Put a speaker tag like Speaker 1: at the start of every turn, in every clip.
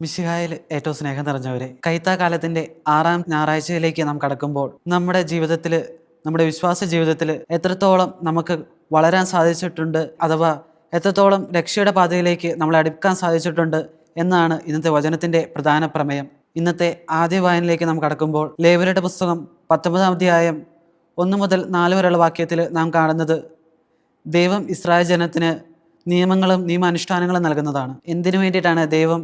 Speaker 1: മിശിഹായിൽ ഏറ്റവും സ്നേഹം നിറഞ്ഞവരെ. കൈത്താകാലത്തിന്റെ ആറാം ഞായറാഴ്ചയിലേക്ക് നാം കടക്കുമ്പോൾ നമ്മുടെ ജീവിതത്തിൽ നമ്മുടെ വിശ്വാസ ജീവിതത്തിൽ എത്രത്തോളം നമുക്ക് വളരാൻ സാധിച്ചിട്ടുണ്ട് അഥവാ എത്രത്തോളം രക്ഷയുടെ പാതയിലേക്ക് നമ്മളെ അടുക്കാൻ സാധിച്ചിട്ടുണ്ട് എന്നാണ് ഇന്നത്തെ വചനത്തിന്റെ പ്രധാന പ്രമേയം. ഇന്നത്തെ ആദ്യ വായനയിലേക്ക് നാം കടക്കുമ്പോൾ ലേവരുടെ പുസ്തകം പത്തൊമ്പതാം അധ്യായം ഒന്ന് മുതൽ നാല് വരെയുള്ള വാക്യത്തിൽ നാം കാണുന്നത് ദൈവം ഇസ്രായേൽ ജനത്തിന് നിയമങ്ങളും നിയമാനുഷ്ഠാനങ്ങളും നൽകുന്നതാണ്. എന്തിനു വേണ്ടിയിട്ടാണ് ദൈവം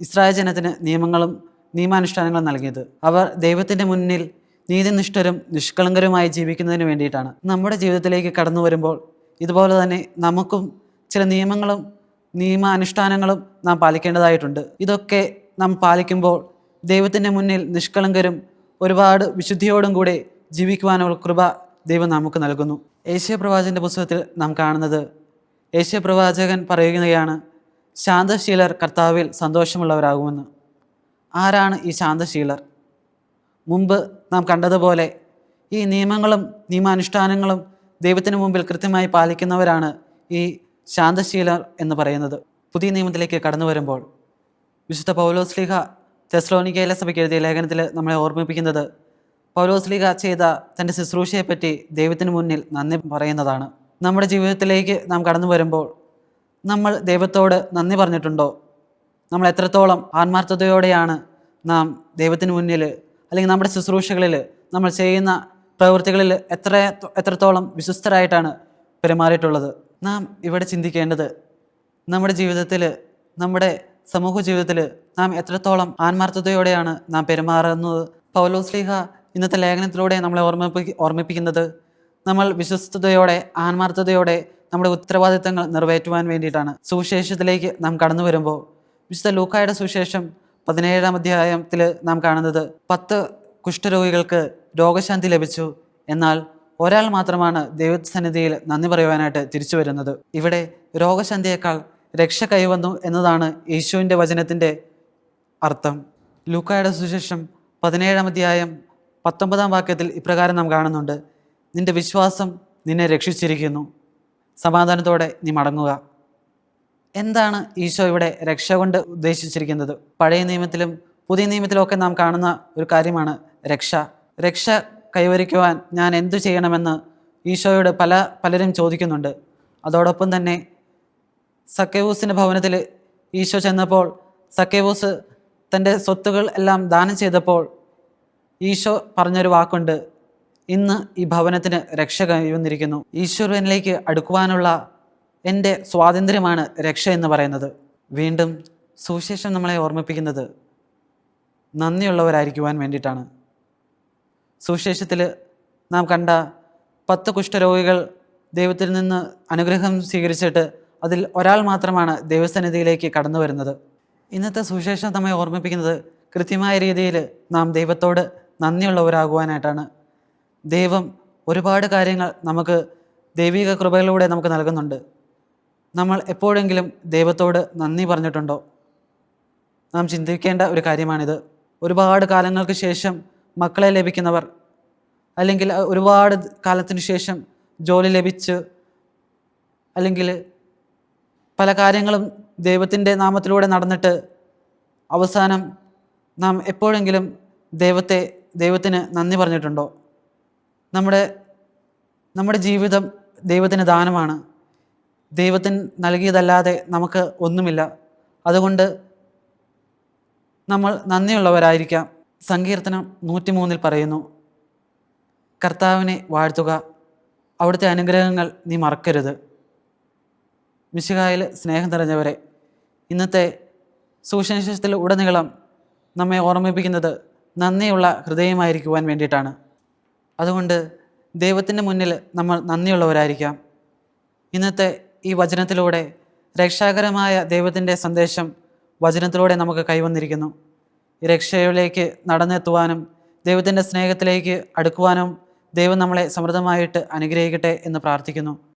Speaker 1: ഇസ്രായേൽ ജനത്തിന് നിയമങ്ങളും നിയമാനുഷ്ഠാനങ്ങളും നൽകിയത്. അവർ ദൈവത്തിന്റെ മുന്നിൽ നീതിനിഷ്ഠരും നിഷ്കളങ്കരുമായി ജീവിക്കുന്നതിന് വേണ്ടിയിട്ടാണ്. നമ്മുടെ ജീവിതത്തിലേക്ക് കടന്നു വരുമ്പോൾ ഇതുപോലെ തന്നെ നമുക്കും ചില നിയമങ്ങളും നിയമാനുഷ്ഠാനങ്ങളും നാം പാലിക്കേണ്ടതായിട്ടുണ്ട്. ഇതൊക്കെ നാം പാലിക്കുമ്പോൾ ദൈവത്തിന്റെ മുന്നിൽ നിഷ്കളങ്കരും ഒരുപാട് വിശുദ്ധിയോടും കൂടെ ജീവിക്കുവാനുള്ള കൃപ ദൈവം നമുക്ക് നൽകുന്നു. ഏഷ്യ പ്രവാചകന്റെ പുസ്തകത്തിൽ നാം കാണുന്നത് ഏഷ്യ പ്രവാചകൻ പറയുകയാണ് ശാന്തശീലർ കർത്താവിൽ സന്തോഷമുള്ളവരാകുമെന്ന്. ആരാണ് ഈ ശാന്തശീലർ? മുമ്പ് നാം കണ്ടതുപോലെ ഈ നിയമങ്ങളും നിയമാനുഷ്ഠാനങ്ങളും ദൈവത്തിന് മുമ്പിൽ കൃത്യമായി പാലിക്കുന്നവരാണ് ഈ ശാന്തശീലർ എന്ന് പറയുന്നത്. പുതിയ നിയമത്തിലേക്ക് കടന്നു വരുമ്പോൾ വിശുദ്ധ പൗലോസ്ലിഹ തെസ്ലോനിക്കയിലെ സഭയ്ക്ക് എഴുതിയ ലേഖനത്തിൽ നമ്മളെ ഓർമ്മിപ്പിക്കുന്നത് പൗലോസ്ലിഹ ചെയ്ത തന്റെ ശുശ്രൂഷയെപ്പറ്റി ദൈവത്തിന് മുന്നിൽ നന്ദി പറയുന്നതാണ്. നമ്മുടെ ജീവിതത്തിലേക്ക് നാം കടന്നു വരുമ്പോൾ നമ്മൾ ദൈവത്തോട് നന്ദി പറഞ്ഞിട്ടുണ്ടോ? നമ്മൾ എത്രത്തോളം ആത്മാർത്ഥതയോടെയാണ് നാം ദൈവത്തിന് മുന്നിൽ അല്ലെങ്കിൽ നമ്മുടെ ശുശ്രൂഷകളിൽ നമ്മൾ ചെയ്യുന്ന പ്രവൃത്തികളിൽ എത്ര എത്രത്തോളം വിശ്വസ്തരായിട്ടാണ് പെരുമാറിയിട്ടുള്ളത്? നാം ഇവിടെ ചിന്തിക്കേണ്ടത് നമ്മുടെ ജീവിതത്തിൽ നമ്മുടെ സമൂഹ ജീവിതത്തിൽ നാം എത്രത്തോളം ആത്മാർത്ഥതയോടെയാണ് നാം പെരുമാറുന്നത്? പൗലോസ്ലിഹ ഇന്നത്തെ ലേഖനത്തിലൂടെ നമ്മളെ ഓർമ്മിപ്പി ഓർമ്മിപ്പിക്കുന്നത് നമ്മൾ വിശ്വസ്തയോടെ ആത്മാർത്ഥതയോടെ നമ്മുടെ ഉത്തരവാദിത്തങ്ങൾ നിറവേറ്റുവാൻ വേണ്ടിയിട്ടാണ്. സുവിശേഷത്തിലേക്ക് നാം കടന്നു വരുമ്പോൾ വിശുദ്ധ ലൂക്കായുടെ സുവിശേഷം പതിനേഴാം അധ്യായത്തിൽ നാം കാണുന്നത് പത്ത് കുഷ്ഠരോഗികൾക്ക് രോഗശാന്തി ലഭിച്ചു എന്നാൽ ഒരാൾ മാത്രമാണ് ദൈവസന്നിധിയിൽ നന്ദി പറയുവാനായിട്ട് തിരിച്ചു വരുന്നത്. ഇവിടെ രോഗശാന്തിയേക്കാൾ രക്ഷ കൈവന്നു എന്നതാണ് യേശുവിന്റെ വചനത്തിന്റെ അർത്ഥം. ലൂക്കായുടെ സുശേഷം പതിനേഴാം അധ്യായം പത്തൊമ്പതാം വാക്യത്തിൽ ഇപ്രകാരം നാം കാണുന്നുണ്ട് നിന്റെ വിശ്വാസം നിന്നെ രക്ഷിച്ചിരിക്കുന്നു. സമാധാനത്തോടെ നീ മടങ്ങുക. എന്താണ് ഈശോ ഇവിടെ രക്ഷ കൊണ്ട് ഉദ്ദേശിച്ചിരിക്കുന്നത്? പഴയ നിയമത്തിലും പുതിയ നിയമത്തിലും ഒക്കെ നാം കാണുന്ന ഒരു കാര്യമാണ് രക്ഷ. രക്ഷ കൈവരിക്കുവാൻ ഞാൻ എന്തു ചെയ്യണമെന്ന് ഈശോയോട് പല പലരും ചോദിക്കുന്നുണ്ട്. അതോടൊപ്പം തന്നെ സക്കേവൂസിന്റെ ഭവനത്തിൽ ഈശോ ചെന്നപ്പോൾ സക്കേവൂസ് തന്റെ സ്വത്തുകൾ എല്ലാം ദാനം ചെയ്തപ്പോൾ ഈശോ പറഞ്ഞൊരു വാക്കുണ്ട്. ഇന്ന് ഈ ഭവനത്തിന് രക്ഷ കൈവന്നിരിക്കുന്നു ഈശ്വരനിലേക്ക് അടുക്കുവാനുള്ള എന്റെ സ്വാതന്ത്ര്യമാണ് രക്ഷ എന്ന് പറയുന്നത്. വീണ്ടും സുവിശേഷം നമ്മളെ ഓർമ്മിപ്പിക്കുന്നത് നന്ദിയുള്ളവരായിരിക്കുവാൻ വേണ്ടിയിട്ടാണ്. സുവിശേഷത്തിൽ നാം കണ്ട പത്ത് കുഷ്ഠരോഗികൾ ദൈവത്തിൽ നിന്ന് അനുഗ്രഹം സ്വീകരിച്ചിട്ട് അതിൽ ഒരാൾ മാത്രമാണ് ദൈവസന്നിധിയിലേക്ക് കടന്നു വരുന്നത്. ഇന്നത്തെ സുവിശേഷം നമ്മെ ഓർമ്മിപ്പിക്കുന്നത് കൃത്യമായ രീതിയിൽ നാം ദൈവത്തോട് നന്ദിയുള്ളവരാകുവാനായിട്ടാണ്. ദൈവം ഒരുപാട് കാര്യങ്ങൾ നമുക്ക് ദൈവിക കൃപയിലൂടെ നമുക്ക് നൽകുന്നുണ്ട്. നമ്മൾ എപ്പോഴെങ്കിലും ദൈവത്തോട് നന്ദി പറഞ്ഞിട്ടുണ്ടോ? നാം ചിന്തിക്കേണ്ട ഒരു കാര്യമാണിത്. ഒരുപാട് കാലങ്ങൾക്ക് ശേഷം മക്കളെ ലഭിക്കുന്നവർ അല്ലെങ്കിൽ ഒരുപാട് കാലത്തിന് ശേഷം ജോലി ലഭിച്ച് അല്ലെങ്കിൽ പല കാര്യങ്ങളും ദൈവത്തിന്റെ നാമത്തിലൂടെ നടന്നിട്ട് അവസാനം നാം എപ്പോഴെങ്കിലും ദൈവത്തെ ദൈവത്തിന് നന്ദി പറഞ്ഞിട്ടുണ്ടോ? നമ്മുടെ നമ്മുടെ ജീവിതം ദൈവത്തിന് ദാനമാണ്. ദൈവത്തിന് നൽകിയതല്ലാതെ നമുക്ക് ഒന്നുമില്ല. അതുകൊണ്ട് നമ്മൾ നന്ദിയുള്ളവരായിരിക്കാം. സങ്കീർത്തനം നൂറ്റിമൂന്നിൽ പറയുന്നു കർത്താവിനെ വാഴ്ത്തുക അവിടുത്തെ അനുഗ്രഹങ്ങൾ നീ മറക്കരുത്. മിശികായിൽ സ്നേഹം നിറഞ്ഞവരെ ഇന്നത്തെ സുവിശേഷത്തിൽ ഉടനീളം നമ്മെ ഓർമ്മിപ്പിക്കുന്നത് നന്ദിയുള്ള ഹൃദയമായിരിക്കുവാൻ വേണ്ടിയിട്ടാണ്. അതുകൊണ്ട് ദൈവത്തിന്റെ മുന്നിൽ നമ്മൾ നന്ദിയുള്ളവരായിരിക്കാം. ഇന്നത്തെ ഈ വചനത്തിലൂടെ രക്ഷാകരമായ ദൈവത്തിന്റെ സന്ദേശം വചനത്തിലൂടെ നമുക്ക് കൈവന്നിരിക്കുന്നു. രക്ഷയിലേക്ക് നടന്നെത്തുവാനും ദൈവത്തിന്റെ സ്നേഹത്തിലേക്ക് അടുക്കുവാനും ദൈവം നമ്മളെ സമൃദ്ധമായിട്ട് അനുഗ്രഹിക്കട്ടെ എന്ന് പ്രാർത്ഥിക്കുന്നു.